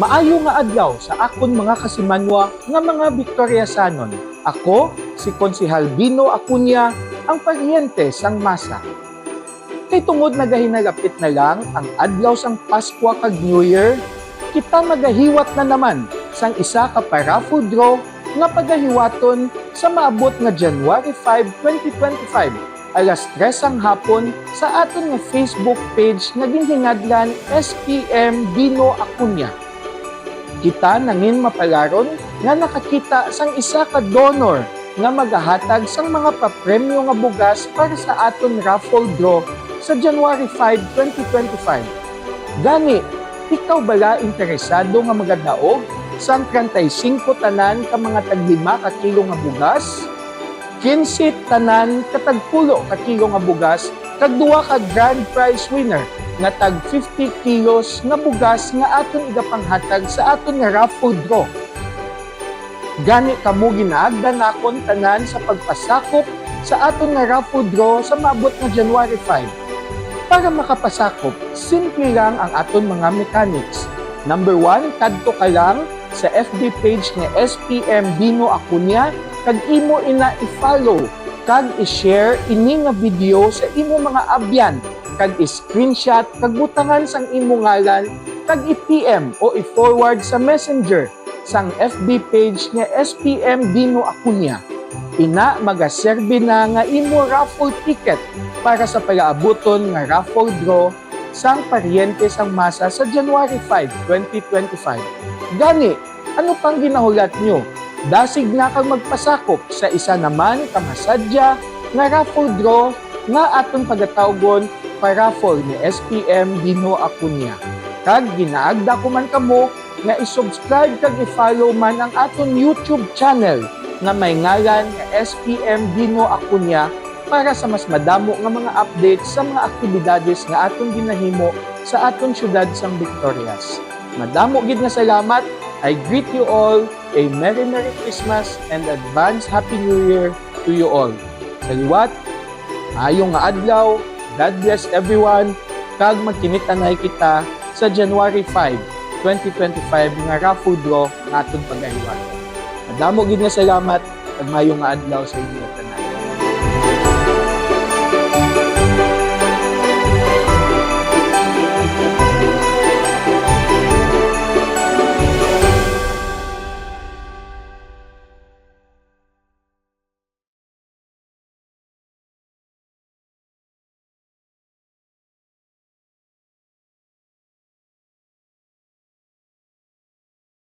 Maayo nga adlaw sa akon mga kasimanwa nga mga Victoriasanon. Ako, si Konsihal Bino Acuña, ang paryente sang masa. Kay tungod nagahinalapit na lang ang adlaw sang Pasko kag New Year, kita magahiwat na naman sang isa ka paraffle draw nga pagahiwaton sa maabot nga January 5, 2025 alas 3 ang hapon sa aton nga Facebook page nga ginhingadlan SPM Bino Acuña. Kita nangin mapalaron nga nakakita sang isa ka donor nga magahatag sang mga papremyo nga bugas para sa aton raffle draw sa January 5, 2025. Gani, ikaw bala interesado nga magadaog sang 35 tanan ka mga taglima ka kilo nga bugas? 15 tanan katagpulo ka kilo nga bugas kag duwa ka grand prize winner nga tag 50 kilos nga bugas nga aton igapanghatag sa aton nga raffle draw. Gani kamo ginaagdan nakon tanan sa pagpasakop sa aton nga raffle draw sa maabot nga January 5. Para makapasakop, simple lang ang aton mga mechanics. Number 1, kadto ka lang sa FB page nga SPM Bino Acuña kag imo ina i-follow kag i-share ini nga video sa imo mga abyan kag i-screenshot kag butangan sang imo ngalan kag i-PM o i-forward sa messenger sang FB page nga SPM Bino Acuña. Ina magaserbi na nga imo raffle ticket para sa pag-aabuton nga raffle draw sang paryente sang masa sa January 5, 2025. Gani, ano pang ginahulat nyo? Dasig na kang magpasakop sa isa naman kamasadya nga raffle draw nga atong pagatawgon paraffle ni SPM Dino Acuña. Kag ginaagda ko man kamo nga i-subscribe kag i-follow man ang aton YouTube channel nga may ngalan nga SPM Dino Acuña para sa mas madamo nga mga updates sa mga aktibidades nga aton ginahimo sa aton syudad sang Victorias. Madamo gid nga salamat. I greet you all a Merry Merry Christmas and advance Happy New Year to you all. Sa liwat, ayong nga adlaw, God bless everyone, kag magkinitanay kita sa January 5, 2025 nga raffle draw nga aton pagahiwaton. Madamo gid nga salamat kag mayong nga adlaw sa inyo tanan.